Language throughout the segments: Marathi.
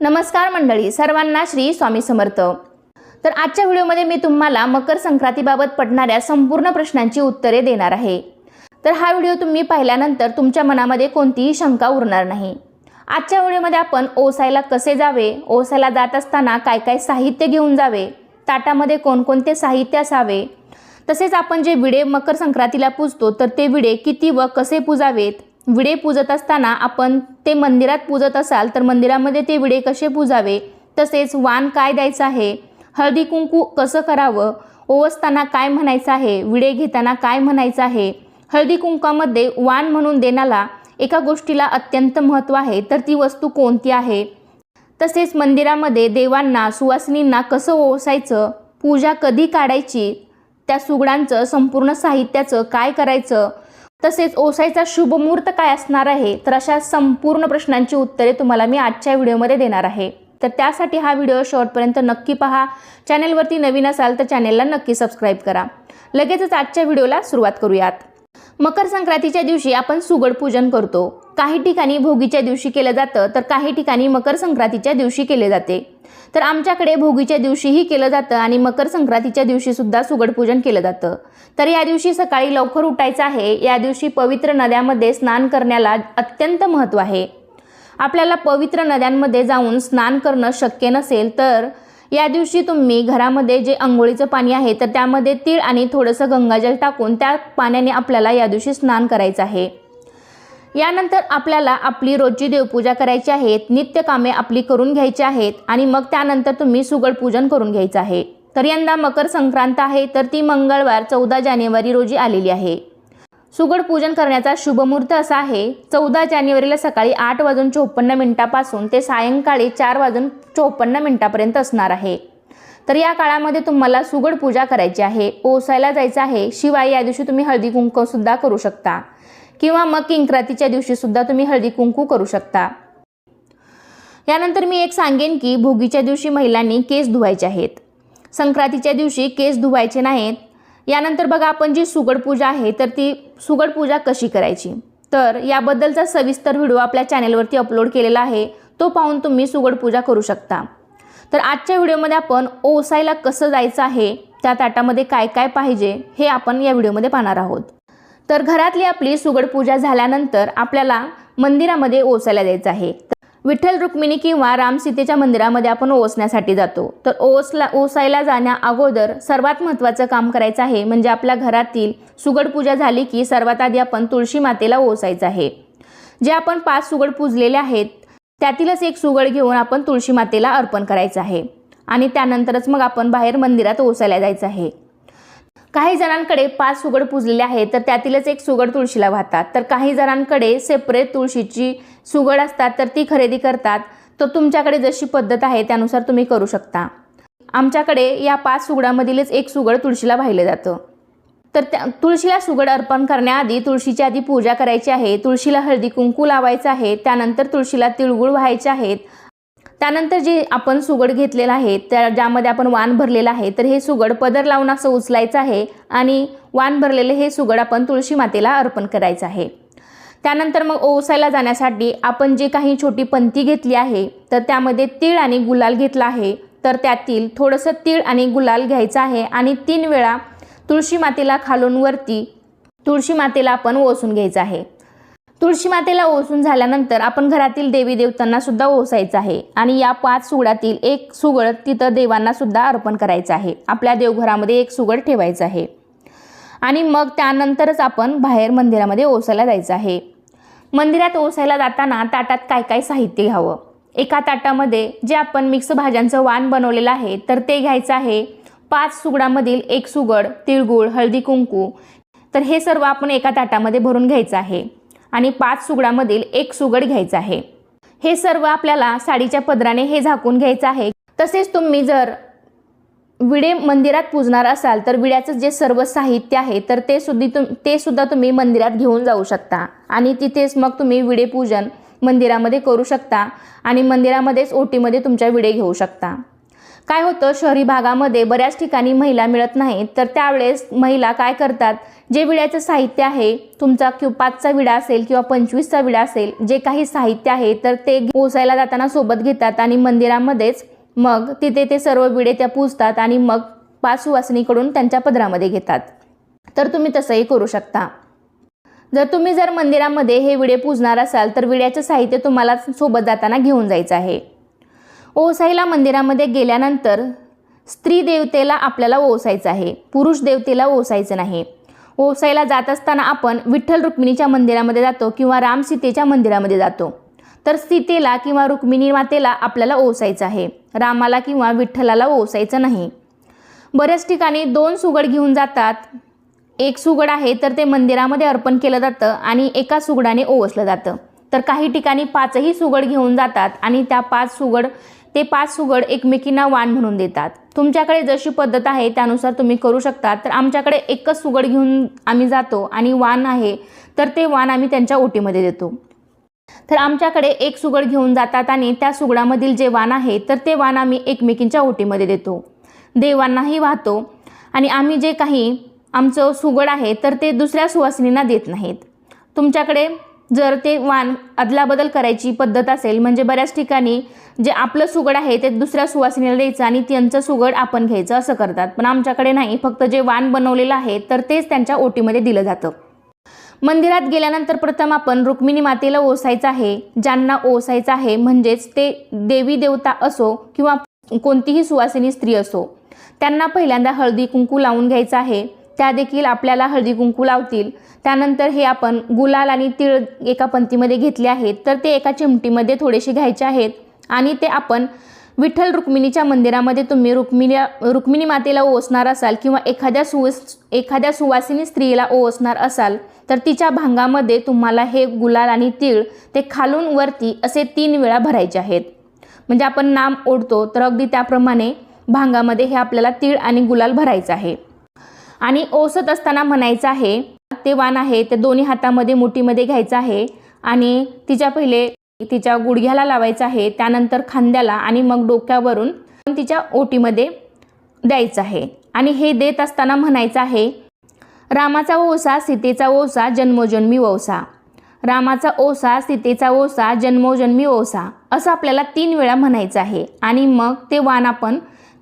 नमस्कार मंडळी सर्वांना श्री स्वामी समर्थ. तर आजच्या व्हिडिओमध्ये मी तुम्हाला मकर संक्रांतीबाबत पडणाऱ्या संपूर्ण प्रश्नांची उत्तरे देणार आहे. तर हा व्हिडिओ तुम्ही पाहिल्यानंतर तुमच्या मनामध्ये कोणतीही शंका उरणार नाही. आजच्या व्हिडिओमध्ये आपण ओसायला कसे जावे ओसायला जात असताना काय काय साहित्य घेऊन जावे ताटामध्ये कोणकोणते साहित्य असावे तसेच आपण जे विडे मकर संक्रांतीला पूजतो तर ते विडे किती व कसे पूजावेत विडे पूजत असताना आपण ते मंदिरात पूजत असाल तर मंदिरामध्ये ते विडे कसे पूजावे? तसेच वाण काय द्यायचं आहे? हळदी कुंकू कसं करावं? ओवसताना काय म्हणायचं आहे? विडे घेताना काय म्हणायचं आहे? हळदी कुंकामध्ये वाण म्हणून देण्याला एका गोष्टीला अत्यंत महत्त्व आहे तर ती वस्तू कोणती आहे? तसेच मंदिरामध्ये देवांना सुवासिनींना कसं ओसायचं पूजा कधी काढायची? त्या सुगडांचं संपूर्ण साहित्याचं काय करायचं? तसेच ओसायचा शुभमुहूर्त काय असणार आहे? तर अशा संपूर्ण प्रश्नांची उत्तरे तुम्हाला मी आजच्या व्हिडिओमध्ये देणार आहे. तर त्यासाठी हा व्हिडिओ शेवटपर्यंत नक्की पहा. चॅनेलवरती नवीन असाल तर चॅनेलला नक्की सबस्क्राईब करा. लगेचच आजच्या व्हिडिओला सुरुवात करूयात. मकर संक्रांतीच्या दिवशी आपण सुगड पूजन करतो. काही ठिकाणी भोगीच्या दिवशी केलं जातं तर काही ठिकाणी मकर संक्रांतीच्या दिवशी केले जाते. तर आमच्याकडे भोगीच्या दिवशीही केलं जातं आणि मकर संक्रांतीच्या दिवशी सुद्धा सुगड पूजन केलं जातं. तर या दिवशी सकाळी लवकर उठायचं आहे. या दिवशी पवित्र नद्यामध्ये स्नान करण्याला अत्यंत महत्त्व आहे. आपल्याला पवित्र नद्यांमध्ये जाऊन स्नान करणं शक्य नसेल तर या दिवशी तुम्ही घरामध्ये जे आंघोळीचं पाणी आहे तर त्यामध्ये तीळ आणि थोडंसं गंगाजल टाकून त्या पाण्याने आपल्याला या दिवशी स्नान करायचं आहे. यानंतर आपल्याला आपली रोजची देवपूजा करायची आहे नित्यकामे आपली करून घ्यायची आहेत आणि मग त्यानंतर तुम्ही सुगड पूजन करून घ्यायचं आहे. तर यंदा मकर संक्रांत आहे तर ती मंगळवार चौदा जानेवारी रोजी आलेली आहे. सुगड पूजन करण्याचा शुभमुहूर्त असा आहे. चौदा जानेवारीला सकाळी आठ वाजून चोपन्न मिनिटापासून ते सायंकाळी चार वाजून चोपन्न मिनिटापर्यंत असणार आहे. तर या काळामध्ये तुम्हाला सुगड पूजा करायची आहे. ओसायला जायचं आहे. शिवाय या दिवशी तुम्ही हळदी कुंकूसुद्धा करू शकता. किंवा मग किंक्रातीच्या दिवशीसुद्धा तुम्ही हळदी कुंकू करू शकता. यानंतर मी एक सांगेन की भोगीच्या दिवशी महिलांनी केस धुवायचे आहेत. संक्रांतीच्या दिवशी केस धुवायचे नाहीत. यानंतर बघा आपण जी सुगड पूजा आहे तर ती सुगड पूजा कशी करायची? तर याबद्दलचा सविस्तर व्हिडिओ आपल्या चॅनेलवरती अपलोड केलेला आहे तो पाहून तुम्ही सुगड पूजा करू शकता. तर आजच्या व्हिडिओमध्ये आपण ओसायला कसं जायचं आहे त्या ताटामध्ये काय काय पाहिजे हे आपण या व्हिडिओमध्ये पाहणार आहोत. तर घरातली आपली सुगड पूजा झाल्यानंतर आपल्याला मंदिरामध्ये ओसायला द्यायचं आहे. विठ्ठल रुक्मिणी किंवा रामसीतेच्या मंदिरामध्ये आपण ओसण्यासाठी जातो. तर ओसला ओसायला जाण्या अगोदर सर्वात महत्त्वाचं काम करायचं आहे म्हणजे आपल्या घरातील सुगड पूजा झाली की सर्वात आधी आपण तुळशी मातेला ओसायचं आहे. जे आपण पाच सुगड पूजलेले आहेत त्यातीलच एक सुगड घेऊन आपण तुळशी मातेला अर्पण करायचं आहे. आणि त्यानंतरच मग आपण बाहेर मंदिरात ओसायला जायचं आहे. काही जणांकडे पाच सुगड पुजलेले आहेत तर त्यातीलच एक सुगड तुळशीला वाहतात. तर काही जणांकडे सेपरेट तुळशीची सुगड असतात तर ती खरेदी करतात. तर तुमच्याकडे जशी पद्धत आहे त्यानुसार तुम्ही करू शकता. आमच्याकडे या पाच सुगडामधीलच एक सुगड तुळशीला वाहिलं जातं. तर त्या तुळशीला सुगड अर्पण करण्याआधी तुळशीची आधी पूजा करायची आहे. तुळशीला हळदी कुंकू लावायचं आहे. त्यानंतर तुळशीला तिळगुळ व्हायचे आहेत. त्यानंतर जे आपण सुगड घेतलेलं आहे त्या ज्यामध्ये आपण वाण भरलेलं आहे तर हे सुगड पदर लावून असं उचलायचं आहे आणि वाण भरलेले हे सुगड आपण तुळशी मातेला अर्पण करायचं आहे. त्यानंतर मग ओसायला जाण्यासाठी आपण जे काही छोटी पंथी घेतली आहे तर त्यामध्ये तीळ आणि गुलाल घेतला आहे तर त्यातील थोडंसं तीळ आणि गुलाल घ्यायचं आहे आणि तीन वेळा तुळशी मातेला खालून वरती तुळशी मातेला आपण ओसून घ्यायचं आहे. तुळशी मातेला ओसून झाल्यानंतर आपण घरातील देवी देवतांना सुद्धा ओसायचं आहे. आणि या पाच सुगडातील एक सुगड तिथं देवांना सुद्धा अर्पण करायचं आहे. आपल्या देवघरामध्ये एक सुगड ठेवायचं आहे. आणि मग त्यानंतरच आपण बाहेर मंदिरामध्ये ओसायला जायचं आहे. मंदिरात ओसायला जाताना ताटात काय काय साहित्य घ्यावं? एका ताटामध्ये जे आपण मिक्स भाज्यांचं वाण बनवलेलं आहे तर ते घ्यायचं आहे पाच सुगडामधील एक सुगड तिळगुळ हळदी कुंकू. तर हे सर्व आपण एका ताटामध्ये भरून घ्यायचं आहे. आणि पाच सुगडामधील एक सुगड घ्यायचा आहे. हे सर्व आपल्याला साडीच्या पदराने हे झाकून घ्यायचं आहे. तसेच तुम्ही जर विडे मंदिरात पूजणार असाल तर विड्याचं जे सर्व साहित्य आहे तर ते सुद्धा तुम ते सुद्धा तुम्ही मंदिरात घेऊन जाऊ शकता. आणि तिथेच मग तुम्ही विडे पूजन मंदिरामध्ये करू शकता आणि मंदिरामध्येच ओटीमध्ये तुमच्या विडे घेऊ शकता. काय होतं शहरी भागामध्ये बऱ्याच ठिकाणी महिला मिळत नाहीत. तर त्यावेळेस महिला काय करतात? जे विड्याचं साहित्य आहे तुमचा किंवा पाचचा विडा असेल किंवा पंचवीसचा विडा असेल जे काही साहित्य आहे तर ते ओसायला जाताना सोबत घेतात आणि मंदिरामध्येच मग तिथे ते सर्व विडे त्या पूजतात आणि मग पाच सुवासिनीकडून त्यांच्या पदरामध्ये घेतात. तर तुम्ही तसंही करू शकता. जर तुम्ही जर मंदिरामध्ये हे विडे पूजणार असाल तर विड्याचं साहित्य तुम्हाला सोबत जाताना घेऊन जायचं आहे. ओसाईला मंदिरामध्ये गेल्यानंतर स्त्री देवतेला आपल्याला ओसायचं आहे पुरुष देवतेला ओसायचं नाही. ओसायला जात असताना आपण विठ्ठल रुक्मिणीच्या मंदिरामध्ये जातो किंवा राम सीतेच्या मंदिरामध्ये जातो. तर सीतेला किंवा रुक्मिणी मातेला आपल्याला ओसायचं आहे रामाला किंवा विठ्ठलाला ओसायचं नाही. बऱ्याच ठिकाणी दोन सुगड घेऊन जातात. एक सुगड आहे तर ते मंदिरामध्ये अर्पण केलं जातं आणि एका सुगडाने ओवसलं जातं. तर काही ठिकाणी पाचही सुगड घेऊन जातात आणि त्या पाच सुगड ते पाच सुगड एकमेकींना वाण म्हणून देतात. तुमच्याकडे जशी पद्धत आहे त्यानुसार तुम्ही करू शकता. तर आमच्याकडे एकच सुगड घेऊन आम्ही जातो आणि वाण आहे तर ते वाण आम्ही त्यांच्या ओटीमध्ये देतो. तर आमच्याकडे एक सुगड घेऊन जातात आणि त्या सुगडामधील जे वाण आहे तर ते वाण आम्ही एकमेकींच्या ओटीमध्ये देतो. देवांनाही वाहतो आणि आम्ही जे काही आमचं सुगड आहे तर ते दुसऱ्या सुवासिनींना देत नाहीत. तुमच्याकडे जर ते वाण अदलाबदल करायची पद्धत असेल म्हणजे बऱ्याच ठिकाणी जे आपलं सुगड आहे ते दुसऱ्या सुवासिनीला द्यायचं आणि त्यांचं सुगड आपण घ्यायचं असं करतात. पण आमच्याकडे नाही फक्त जे वाण बनवलेलं आहे तर तेच त्यांच्या ओटीमध्ये दिलं जातं. मंदिरात गेल्यानंतर प्रथम आपण रुक्मिणी मातेला ओसायचं आहे. ज्यांना ओसायचं आहे म्हणजेच ते देवी देवता असो किंवा कोणतीही सुवासिनी स्त्री असो त्यांना पहिल्यांदा हळदी कुंकू लावून घ्यायचं आहे. त्या देखील आपल्याला हळदी कुंकू लावतील. त्यानंतर हे आपण गुलाल आणि तीळ एका पंक्तीमध्ये घेतले आहेत. तर ते एका चिमटीमध्ये थोडेसे घ्यायचे आहेत. आणि ते आपण विठ्ठल रुक्मिणीच्या मंदिरामध्ये तुम्ही रुक्मिणी रुक्मिणी मातेला ओसणार असाल किंवा एखाद्या सुवस एखाद्या सुवासिनी स्त्रीला ओसणार असाल तर तिच्या भांगामध्ये तुम्हाला हे गुलाल आणि तीळ ते खालून वरती असे तीन वेळा भरायचे आहेत. म्हणजे आपण नाम ओढतो तर अगदी त्याप्रमाणे भांगामध्ये हे आपल्याला तीळ आणि गुलाल भरायचं आहे. आणि ओसत असताना म्हणायचं आहे ते वाण आहे ते दोन्ही हातामध्ये मुठीमध्ये घ्यायचं आहे आणि तिच्या पहिले तिच्या गुडघ्याला लावायचं आहे त्यानंतर खांद्याला आणि मग डोक्यावरून तिच्या ओटीमध्ये द्यायचं आहे. आणि हे देत असताना म्हणायचं आहे रामाचा ओसा सीतेचा ओसा जन्मोजन्मी ओसा. रामाचा ओसा सीतेचा ओसा जन्मोजन्मी ओसा. असं आपल्याला तीन वेळा म्हणायचं आहे आणि मग ते वाण आपण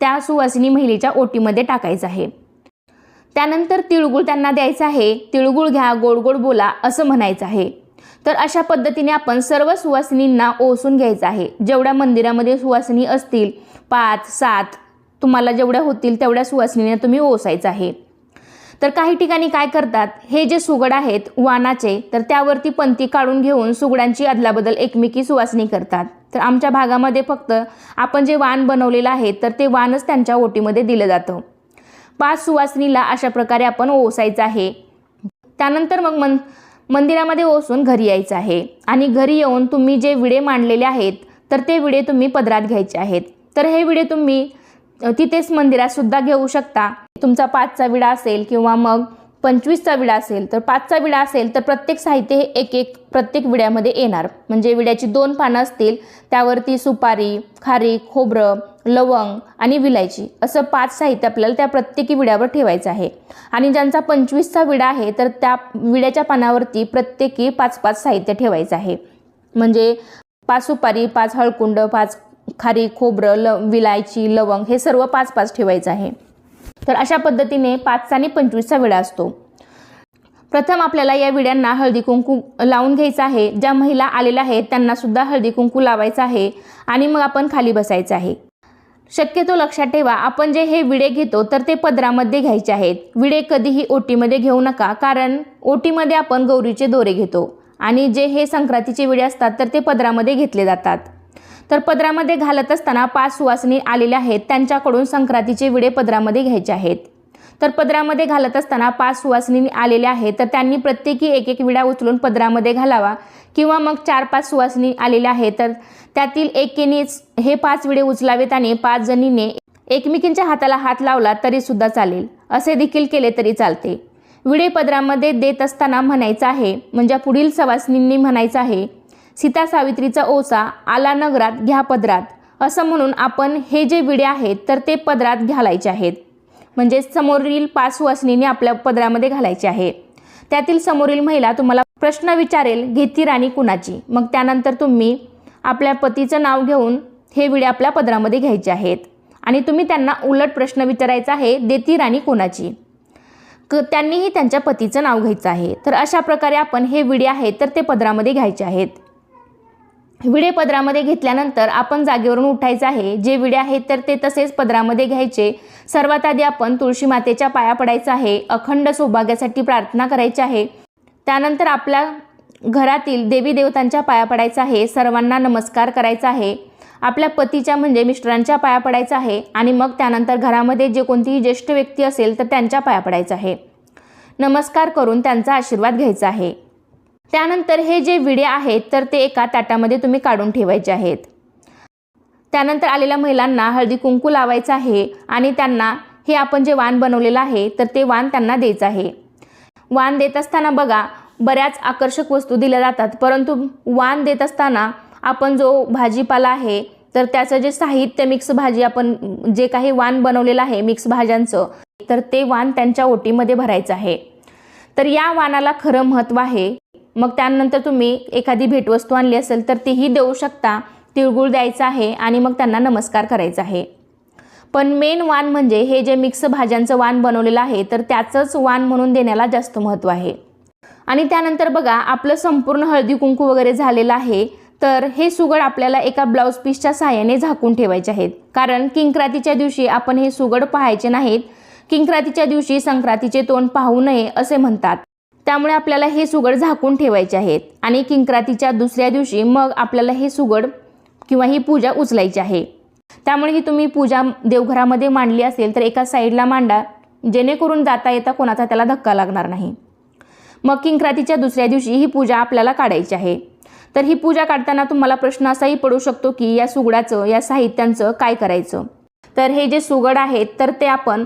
त्या सुवासिनी महिलेच्या ओटीमध्ये टाकायचं आहे. त्यानंतर तिळगुळ त्यांना द्यायचं आहे. तिळगुळ घ्या गोड गोड बोला असं म्हणायचं आहे. तर अशा पद्धतीने आपण सर्व सुवासिनींना ओसून घ्यायचं आहे. जेवढ्या मंदिरामध्ये सुवासिनी असतील पाच सात तुम्हाला जेवढ्या होतील तेवढ्या सुवासिनींना तुम्ही ओसायचं आहे. तर काही ठिकाणी काय करतात हे जे सुगड आहेत वानाचे तर त्यावरती पंती काढून घेऊन सुगडांची अदलाबदल एकमेकी सुवासनी करतात. तर आमच्या भागामध्ये फक्त आपण जे वाण बनवलेलं आहे तर ते वाणच त्यांच्या ओटीमध्ये दिलं जातं. पाच सुवासिनीला अशा प्रकारे आपण ओसायचं आहे. त्यानंतर मग मन मंदिरामध्ये ओसून घरी यायचं आहे. आणि घरी येऊन तुम्ही जे विडे मांडलेले आहेत तर ते विडे तुम्ही पदरात घ्यायचे आहेत. तर हे विडे तुम्ही तिथेच मंदिरात सुद्धा घेऊ शकता. तुमचा पाचचा विडा असेल किंवा मग पंचवीसचा विडा असेल तर पाचचा विडा असेल तर प्रत्येक साहित्य हे एक एक प्रत्येक विड्यामध्ये येणार. म्हणजे विड्याची दोन पानं असतील त्यावरती सुपारी खारी खोबरं लवंग आणि विलायची. असं पाच साहित्य आपल्याला त्या प्रत्येकी विड्यावर ठेवायचं आहे. आणि ज्यांचा पंचवीसचा विडा आहे तर त्या विड्याच्या पानावरती प्रत्येकी पाच पाच साहित्य ठेवायचं आहे. म्हणजे पाच सुपारी पाच हळकुंड पाच खारी खोबरं ल विलायची लवंग हे सर्व पाच पाच ठेवायचं आहे. तर अशा पद्धतीने पाचचा आणि पंचवीसचा विडा असतो. प्रथम आपल्याला या विड्यांना हळदी कुंकू लावून घ्यायचं आहे. ज्या महिला आलेल्या आहेत त्यांनासुद्धा हळदी कुंकू लावायचं आहे आणि मग आपण खाली बसायचं आहे. शक्यतो लक्षात ठेवा आपण जे हे विडे घेतो तर ते पदरामध्ये घ्यायचे आहेत. विडे कधीही ओटीमध्ये घेऊ नका कारण ओटीमध्ये आपण गौरीचे दोरे घेतो आणि जे हे संक्रांतीचे विडे असतात तर ते पदरामध्ये घेतले जातात. तर पदरामध्ये घालत असताना पाच सुवासिनी आलेल्या आहेत. त्यांच्याकडून संक्रांतीचे विडे पदरामध्ये घ्यायचे आहेत. तर पदरामध्ये घालत असताना पाच सुवासिनी आलेल्या आहेत. तर त्यांनी प्रत्येकी एक एक विडा उचलून पदरामध्ये घालावा किंवा मग चार पाच सुवासिनी आलेल्या आहेत. तर त्यातील एकेनेच हे पाच विडे उचलावेत आणि पाच जणीने एकमेकींच्या हाताला हात लावला तरी सुद्धा चालेल. असे देखील केले तरी चालते. विडे पदरामध्ये देत असताना म्हणायचं आहे म्हणजे पुढील सवासिनींनी म्हणायचं आहे सीता सावित्रीचा ओसा आला नगरात घ्या पदरात. असं म्हणून आपण हे जे विडे आहेत तर ते पदरात घालायचे आहेत. म्हणजे समोरील पाच वासनीने आपल्या पदरामध्ये घालायचे आहे. त्यातील समोरील महिला तुम्हाला प्रश्न विचारेल घेती राणी कुणाची? मग त्यानंतर तुम्ही आपल्या पतीचं नाव घेऊन हे विडे आपल्या पदरामध्ये घ्यायचे आहेत. आणि तुम्ही त्यांना उलट प्रश्न विचारायचा आहे देती राणी कोणाची? क त्यांनीही त्यांच्या पतीचं नाव घ्यायचं आहे. तर अशा प्रकारे आपण हे विडे आहेत तर ते पदरामध्ये घ्यायचे आहेत. विडे पदरामध्ये घेतल्यानंतर आपण जागेवरून उठायचं आहे. जे विडे आहेत तर ते तसेच पदरामध्ये घ्यायचे. सर्वात आधी आपण तुळशी मातेच्या पाया पडायचं आहे. अखंड सौभाग्यासाठी प्रार्थना करायची आहे. त्यानंतर आपल्या घरातील देवी देवतांच्या पाया पडायचा आहे. सर्वांना नमस्कार करायचा आहे. आपल्या पतीच्या म्हणजे मिस्टरांच्या पाया पडायचा आहे. आणि मग त्यानंतर घरामध्ये जे कोणतीही ज्येष्ठ व्यक्ती असेल तर त्यांच्या पाया पडायचा आहे. नमस्कार करून त्यांचा आशीर्वाद घ्यायचा आहे. त्यानंतर हे जे विडे आहेत तर ते एका ताटामध्ये तुम्ही काढून ठेवायचे आहेत. त्यानंतर आलेल्या महिलांना हळदी कुंकू लावायचं आहे आणि त्यांना हे आपण जे वाण बनवलेलं आहे तर ते वाण त्यांना द्यायचं आहे. वाण देत असताना बघा बऱ्याच आकर्षक वस्तू दिल्या जातात परंतु वाण देत असताना आपण जो भाजीपाला आहे तर त्याचं जे साहित्य मिक्स भाजी आपण जे काही वाण बनवलेलं आहे मिक्स भाज्यांचं तर ते वाण त्यांच्या ओटीमध्ये भरायचं आहे. तर या वाणाला खरं महत्त्व आहे मग त्यानंतर तुम्ही एखादी भेटवस्तू आणली असेल तर तीही देऊ शकता तिळगुळ द्यायचा आहे आणि मग त्यांना नमस्कार करायचा आहे. पण मेन वाण म्हणजे हे जे मिक्स भाज्यांचं वाण बनवलेलं आहे तर त्याचंच वाण म्हणून देण्याला जास्त महत्त्व आहे. आणि त्यानंतर बघा आपलं संपूर्ण हळदी कुंकू वगैरे झालेलं आहे तर हे सुगड आपल्याला एका ब्लाऊज पीसच्या सहाय्याने झाकून ठेवायचे आहेत. कारण किंक्रातीच्या दिवशी आपण हे सुगड पाहायचे नाहीत. किंक्रातीच्या दिवशी संक्रांतीचे तोंड पाहू नये असे म्हणतात. त्यामुळे आपल्याला हे सुगड झाकून ठेवायचे आहेत. आणि किंक्रातीच्या दुसऱ्या दिवशी मग आपल्याला हे सुगड किंवा ही पूजा उचलायची आहे. त्यामुळे ही तुम्ही पूजा देवघरामध्ये मांडली असेल तर एका साईडला मांडा. जेणेकरून जाता येता कोणाचा त्याला धक्का लागणार नाही. मग किंक्रातीच्या दुसऱ्या दिवशी ही पूजा आपल्याला काढायची आहे. तर ही पूजा काढताना तुम्हाला प्रश्न असाही पडू शकतो की या सुगडाचं या साहित्यांचं काय करायचं? तर हे जे सुगड आहेत तर ते आपण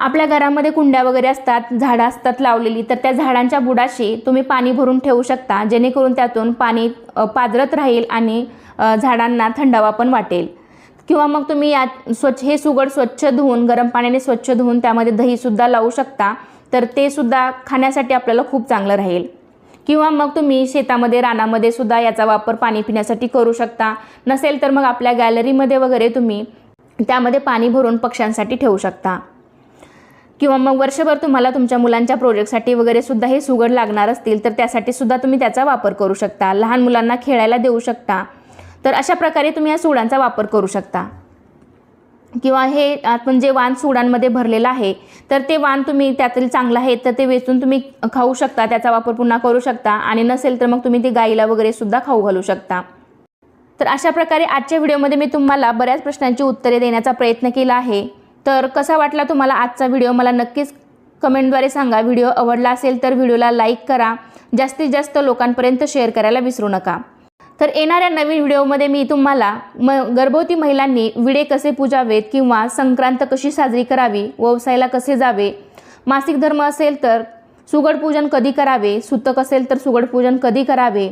आपल्या घरामध्ये कुंड्या वगैरे असतात झाडं असतात लावलेली तर त्या झाडांच्या बुडाशी तुम्ही पाणी भरून ठेवू शकता जेणेकरून त्यातून पाणी पाजरत राहील आणि झाडांना थंडावा पण वाटेल. किंवा मग तुम्ही यात स्वच्छ हे सुगड स्वच्छ धुवून गरम पाण्याने स्वच्छ धुवून त्यामध्ये दहीसुद्धा लावू शकता तर ते सुद्धा खाण्यासाठी आपल्याला खूप चांगलं राहील. किंवा मग तुम्ही शेतामध्ये रानामध्ये सुद्धा याचा वापर पाणी पिण्यासाठी करू शकता. नसेल तर मग आपल्या गॅलरीमध्ये वगैरे तुम्ही त्यामध्ये पाणी भरून पक्ष्यांसाठी ठेवू शकता. किंवा मग वर्षभर तुम्हाला तुमच्या मुलांच्या प्रोजेक्टसाठी वगैरे सुद्धा हे सुगड लागणार असतील तर त्यासाठी सुद्धा तुम्ही त्याचा वापर करू शकता. लहान मुलांना खेळायला देऊ शकता. तर अशा प्रकारे तुम्ही या सुगडांचा वापर करू शकता. किंवा हे आपण जे वाण सुगडांमध्ये भरलेलं आहे तर ते वाण तुम्ही त्यातील चांगलं आहे तर ते वेचून तुम्ही खाऊ शकता त्याचा वापर पुन्हा करू शकता. आणि नसेल तर मग तुम्ही ते गाईला वगैरे सुद्धा खाऊ घालू शकता. तर अशा प्रकारे आजच्या व्हिडिओमध्ये मी तुम्हाला बऱ्याच प्रश्नांची उत्तरे देण्याचा प्रयत्न केला आहे. तर कसा वाटला तुम्हाला आजचा व्हिडिओ? मला नक्कीच कमेंटद्वारे सांगा. व्हिडिओ आवडला असेल तर व्हिडिओला लाईक करा. जास्तीत जास्त लोकांपर्यंत शेअर करायला विसरू नका. तर येणाऱ्या नवीन व्हिडिओमध्ये मी तुम्हाला म गर्भवती महिलांनी विडे कसे पूजावेत किंवा संक्रांत कशी साजरी करावी व्यवसायाला कसे जावे मासिक धर्म असेल तर सुगड पूजन कधी करावे सुतक असेल तर सुगड पूजन कधी करावे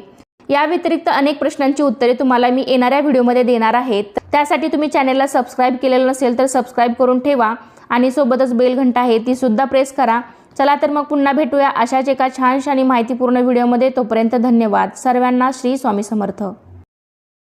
या व्यतिरिक्त अनेक प्रश्नांची उत्तरे तुम्हाला मी येणाऱ्या व्हिडिओमध्ये देणार आहेत. त्यासाठी तुम्ही चॅनेलला सबस्क्राईब केलेलं नसेल तर सबस्क्राईब करून ठेवा आणि सोबतच बेल घंटा आहे ती सुद्धा प्रेस करा. चला तर मग पुन्हा भेटूया अशाच एका छानशा आणि माहितीपूर्ण व्हिडिओमध्ये. तोपर्यंत धन्यवाद. सर्वांना श्री स्वामी समर्थ.